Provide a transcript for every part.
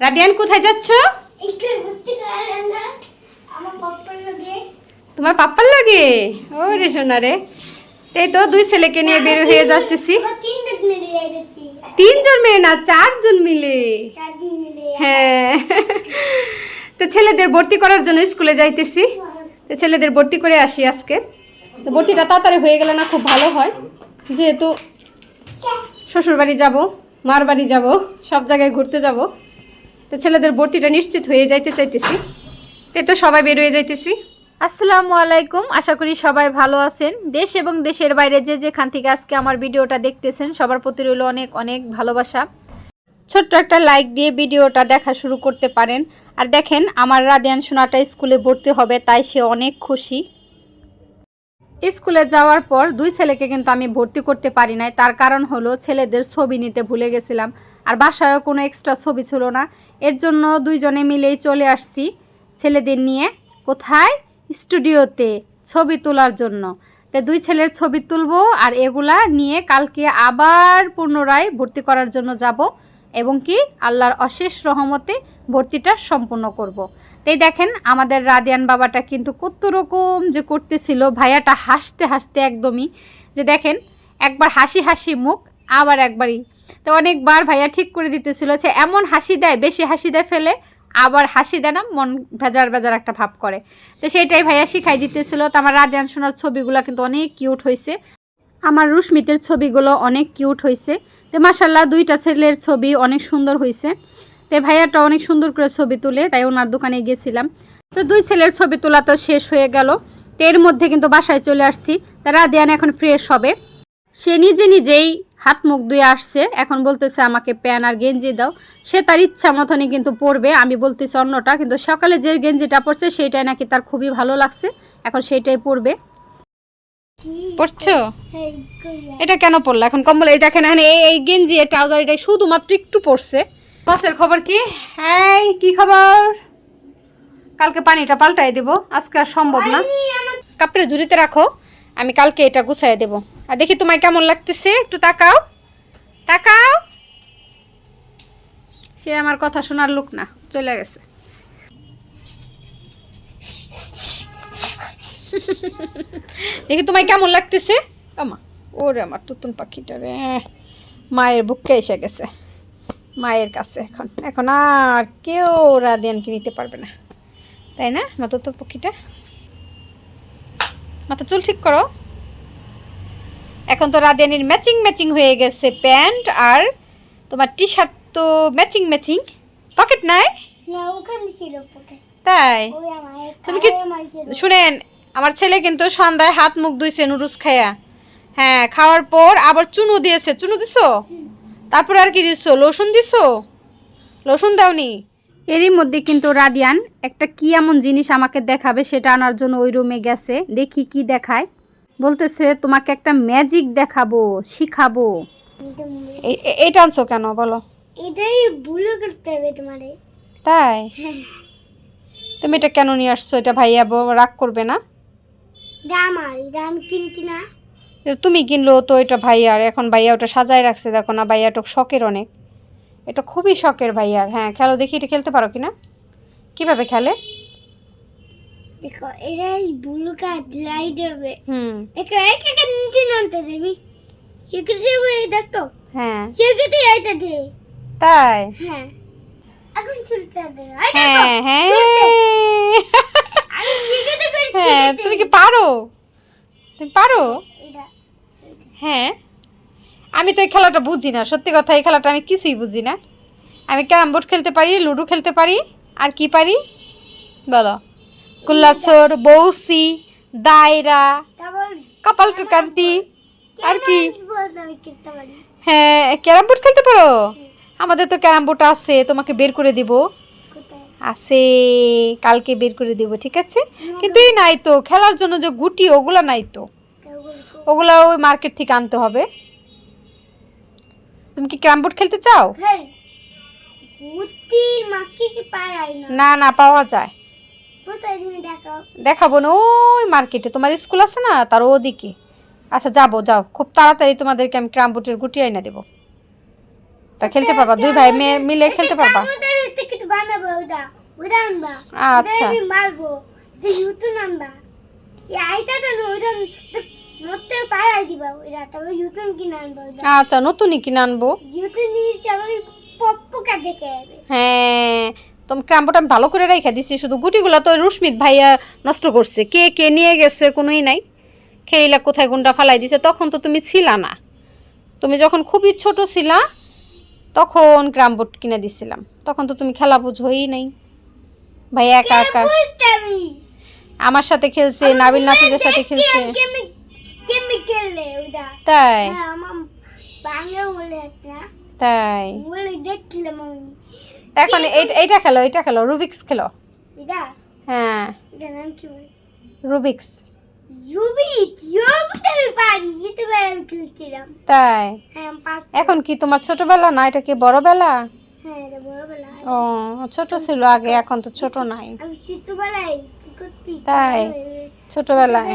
রাদিয়ান কোথায় যাচ্ছ? তোমার পাপ্পার লাগে। ও রে সোনা রে এই তো দুই ছেলেকে নিয়ে বের হয়ে যাইতেছি তিনজন মেয়ে না চারজন মিলে? হ্যাঁ। তো ছেলেদের ভর্তি করার জন্য স্কুলে যাইতেছি। তো ছেলেদের ভর্তি করে আসি আজকে। তো ভর্তিটা তাড়াতাড়ি হয়ে গেলে না খুব ভালো হয়। যেহেতু শ্বশুর বাড়ি যাব মার বাড়ি যাব সব জায়গায় ঘুরতে যাব। তো ছেলেদের ভর্তিটা নিশ্চিত হয়ে যাইতে চাইতেছি। তো তো সবাই বের হয়ে যাইতেছি। আসসালামু আলাইকুম, আশা করি সবাই ভালো আছেন। দেশ এবং দেশের বাইরে যে যেখান থেকে আজকে আমার ভিডিওটা দেখতেছেন, সবার প্রতি রইল অনেক অনেক ভালোবাসা। ছোট্ট একটা লাইক দিয়ে ভিডিওটা দেখা শুরু করতে পারেন। আর দেখেন, আমার রাদিয়ান সোনাটা স্কুলে ভর্তি হবে, তাই সে অনেক খুশি। স্কুলে যাওয়ার পর দুই ছেলেকে কিন্তু আমি ভর্তি করতে পারি নাই। তার কারণ হলো ছেলেদের ছবি নিতে ভুলে গেছিলাম। আর বাসায়ও কোনো এক্সট্রা ছবি ছিল না। এর জন্য দুইজনে মিলেই চলে আসছি ছেলেদের নিয়ে কোথায়? স্টুডিওতে ছবি তোলার জন্য। তো দুই ছেলের ছবি তুলবো আর এগুলা নিয়ে কালকে আবার পুনরায় ভর্তি করার জন্য যাব। এবং কি আল্লাহর অশেষ রহমতে ভর্তিটা সম্পূর্ণ করব। তাই দেখেন আমাদের রাদিয়ান বাবাটা কিন্তু কত রকম যে করতেছিল, ভাইয়াটা হাসতে হাসতে একদমই যে দেখেন একবার হাসি হাসি মুখ, আবার একবারই। তো অনেকবার ভাইয়া ঠিক করে দিতেছিল যে এমন হাসি দেয়, বেশি হাসি দেয় ফেলে, আবার হাসি দেয় না, মন ভেজার ভেজার একটা ভাব করে। তো সেইটাই ভাইয়া শিখাই দিতেছিল। তো আমার রাদিয়ান সোনার ছবিগুলো কিন্তু অনেক কিউট হয়েছে আমার রুশমিতের ছবিগুলো অনেক কিউট হয়েছে তো মাসাল্লাহ দুইটা ছেলের ছবি অনেক সুন্দর হয়েছে তো ভাইয়াটা অনেক সুন্দর করে ছবি তুলে তাই ওনার দোকানে গেছিলাম। তো দুই ছেলের ছবি তোলা তো শেষ হয়ে গেল। এর মধ্যে কিন্তু বাসায় চলে আসছি। তা রাদিয়ান এখন ফ্রেশ হবে। সে নিজে নিজেই হাত মুখ ধুয়ে আসছে। এখন বলতেছে আমাকে প্যান আর গেঞ্জি দাও। সে তার ইচ্ছা মতনই কিন্তু পরবে। আমি বলতেছি অন্যটা কিন্তু সকালে যে গেঞ্জিটা পরছে সেইটাই নাকি তার খুবই ভালো লাগছে। এখন সেইটাই পরবে। পরছো? এটা কেন পড়ল এখন কম্বল এই দেখেন এখানে এই এই গেঞ্জি এই ট্রাউজার এটা শুধুমাত্র একটু পড়ছে বসের খবর কি? হ্যাঁ কি খবর? কালকে পানিটা পাল্টাই দেবো। আজকে আর সম্ভব না। কাপড়ে ঝুড়িতে রাখো। আমি কালকে এটা গুছাই দেবো। আর দেখি তোমায় কেমন লাগতেছে? একটু তাকাও। তাকাও। সে আমার কথা শোনার লোক না চলে গেছে। দেখি তোমায় কেমন লাগতেছে? আমা ওরে আমার তুতুন পাখিটা রে। মায়ের বুককে এসে গেছে। মায়ের কাছে এখন। এখন আর কেউ রাদিয়ানকে নিতে পারবে না। তাই না মা তুতুন পাখিটা মাথা চুল ঠিক করো। এখন তো রাদিয়ানির ম্যাচিং ম্যাচিং হয়ে গেছে প্যান্ট আর তোমার টি শার্ট তো ম্যাচিং ম্যাচিং। পকেট নাই? না ওখানে ছিল পকে তাই? তুমি কি শুনেন আমার ছেলে কিন্তু সন্ধ্যায় হাত মুখ ধুইছে নুডলস খায়া। হ্যাঁ খাওয়ার পর আবার চুনো দিয়েছে। চুনো দিছো? তারপর আর কি দিছো? লসুন দিছো? লসুন দাওনি? এরই মধ্যে কিন্তু রাদিয়ান একটা কি এমন জিনিস আমাকে দেখাবে সেটা আনার জন্য ওই রুমে গেছে। দেখি কি দেখায়। বলতেছে তোমাকে একটা ম্যাজিক দেখাবো শিখাবো। এটা এ- এ- এটা আনছো কেন? বলো। এটাই ভুল করতে হবে তোমারে। তাই? তুমি এটা কেন নিয়ে আসছো? এটা ভাইয়া রাগ করবে না? আমার এটা আমি কিনতি না। এটা তুমি কিনলো তো এটা ভাইয়ার এখন ভাইয়া ওটা সাজায় রাখছে দেখো না ভাইয়া ওটা শখের অনেক। এটা খুবই শখের ভাইয়ার হ্যাঁ খেলো দেখি এটা খেলতে পারো কি না কীভাবে খেলে? দেখো হুম। নামতে দেবি। শিখে যাবে দেখতো হ্যাঁ। এটা দে। তাই? হ্যাঁ। এখন চুলতে দে। হ্যাঁ হ্যাঁ। আমি শিখে দেবে হ্যাঁ তুমি কি পারো? তুমি পারো? এটা হ্যাঁ? আমি তো এই খেলাটা বুঝি না। সত্যি কথা এই খেলাটা আমি কিছুই বুঝি না। আমি ক্যারাম বোর্ড খেলতে পারি লুডো খেলতে পারি আর কি পারি? বলো। কুল্লাছর বৌসি দায়রা কপাল টুকান্তি আর কি? হ্যাঁ ক্যারাম বোর্ড খেলতে পারো? আমাদের তো ক্যারাম বোর্ড আছে তোমাকে বের করে দিব। আছে কালকে বের করে দিব ঠিক আছে? কিন্তু এই নাই তো খেলার জন্য যে গুটি ওগুলা নাই তো। ওগুলা ওই মার্কেট থেকে আনতে হবে। তুমি কি ক্যারাম বোর্ড খেলতে চাও? না? না পাওয়া যায়। দেখাবো না ওই মার্কেটে। তোমার স্কুল আছে না তার ওদিকে। আচ্ছা যাব যাও। খুব তাড়াতাড়ি তোমাদেরকে আমি ক্যারাম বোর্ডের গুটি আইনা দেবো। তা খেলতে পারবা? দুই ভাই মেয়ে মিলে খেলতে পারবা? আচ্ছা। আচ্ছা নতুনই কিনে আনব? হ্যাঁ তুমি ক্রাম্পটা আমি ভালো করে রেখে দিছি শুধু গুটিগুলো তো রুস্মিত ভাইয়া নষ্ট করছে। কে কে নিয়ে গেছে কোনোই নাই। খেইলা কোথায় গুন্ডা ফালাই দিছে তখন তো তুমি ছিলা না। তুমি যখন খুবই ছোট ছিলা তখন ক্রামবোর্ড কিনে দিছিলাম। তখন তো তুমি খেলা বুঝোই নাই। ভাই একা একা। আমার সাথে খেলছে নাবিল নাফিজের সাথে খেলছে কেমনি কেমনি খেললে ওইটা তাই তাই এখন এইটা খেলো এইটা খেলো রুবিক্স খেলো হ্যাঁ কি রুবিক্স তাই এখন কি তোমার ছোটবেলা না এটা কি বড়বেলা হ্যাঁ ও ছোট ছিল আগে এখন তো ছোট নাই ছোটবেলায় কি তাই? ছোটবেলায়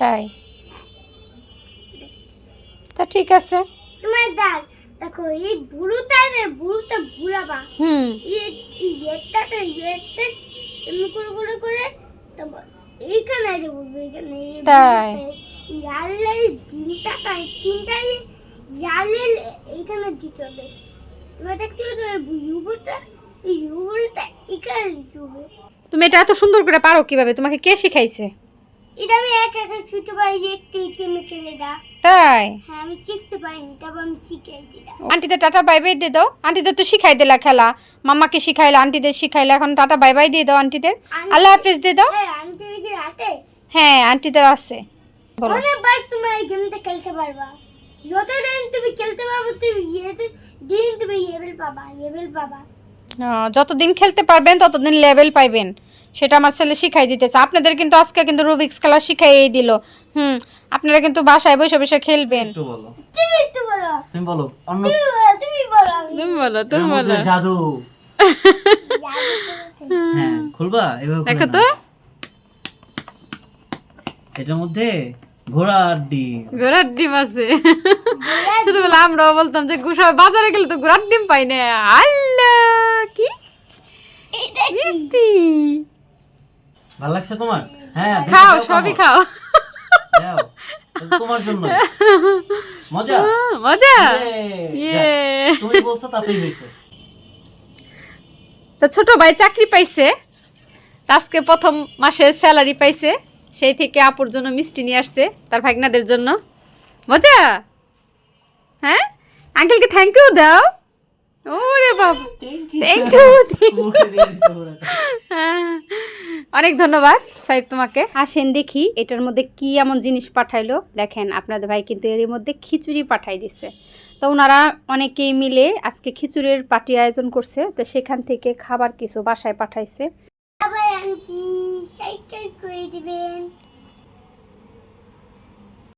তাই? তা ঠিক আছে। তোমার দাল দেখো এই বুড়োটা রে বুড়োটা বুড়াবা। হুম। ইয়েটাটা ইয়েতে এমনি করে করে করে তারপর এইখানে আগে বলব এখানে তাই? বুড়োটায়, তিনটা তাই তিনটাই জালের এইখানে দিতে হবে। এবার দেখতে পাচ্ছ ইউবরটা এই ইউবরটা এখানে দিতে হবে তুমি এটা এত সুন্দর করে পারো কীভাবে? তোমাকে কে শিখাইছে? এটা আমি এক একা ছুটে পারি যে একটু কেমিক্যালে দা। তাই? হ্যাঁ আমি শিখতে পারিনি তারপর আমি শিখাই দিলাম। আন্টিদের টাটা বাই বাই দিয়ে দাও। আন্টিদের তো শিখাই দিলা খেলা। মাম্মাকে শিখাইলা আন্টিদের শিখাইলা এখন টাটা বাই বাই দিয়ে দাও আন্টিদের। আল্লাহ হাফিজ দিয়ে দাও। হ্যাঁ আনতে দেখি রাতে? হ্যাঁ আন্টিদের আছে। বলো। অনেকবার তুমি এই গেমটা খেলতে পারবা। যত দিন তুমি খেলতে পারবে তুমি ইয়েতে দিন তুমি লেভেল পাবা লেভেল পাবা। আহ, যতদিন খেলতে পারবেন ততদিন লেভেল পাইবেন। সেটা আমার ছেলে শিখাই দিতেছে। আপনাদের কিন্তু আজকে কিন্তু রুবিক্স খেলা শিখাইয়েই দিল। হুম আপনারা কিন্তু বাসায় বসে বসে খেলবেন। একটু বলো। তুমি একটু বলো। তুমি বলো। অন্য তুমি বলো তুমি বলো তুমি বলো জাদু। হ্যাঁ খুলবা? এভাবে দেখো তো। এটার মধ্যে ঘোড়ার ডিম। ঘোড়ার ডিম আছে। ছোটবেলা আমরাও বলতাম যে বাজারে গেলে তো ঘোড়ার ডিম পাই না। কি? মিষ্টি। ভালো লাগছে তোমার? হ্যাঁ খাও সবই খাও। তোমার জন্য। মজা? মজা। ইয়ে, ইয়ে। তুমি বলছো তাতেই হয়েছে। তো ছোট ভাই চাকরি পাইছে। আজকে প্রথম মাসের স্যালারি পাইছে। সেই থেকে আপুর জন্য মিষ্টি নিয়ে আসছে তার ভাগনাদের জন্য। মজা? হ্যাঁ? আঙ্কেলকে থ্যাংক ইউ দাও। ওরে বাবা থ্যাংক ইউ অনেক ধন্যবাদ সাহেব তোমাকে। আসেন দেখি এটার মধ্যে কি এমন জিনিস পাঠাইলো? দেখেন আপনাদের ভাই কিন্তু এর মধ্যে খিচুড়ি পাঠাই দিছে। তো ওনারা অনেকেই মিলে আজকে খিচুড়ির পার্টি আয়োজন করছে তো সেখান থেকে খাবার কিছু বাসায় পাঠাইছে। আবার আন্টি সাইকেল করে দিবেন।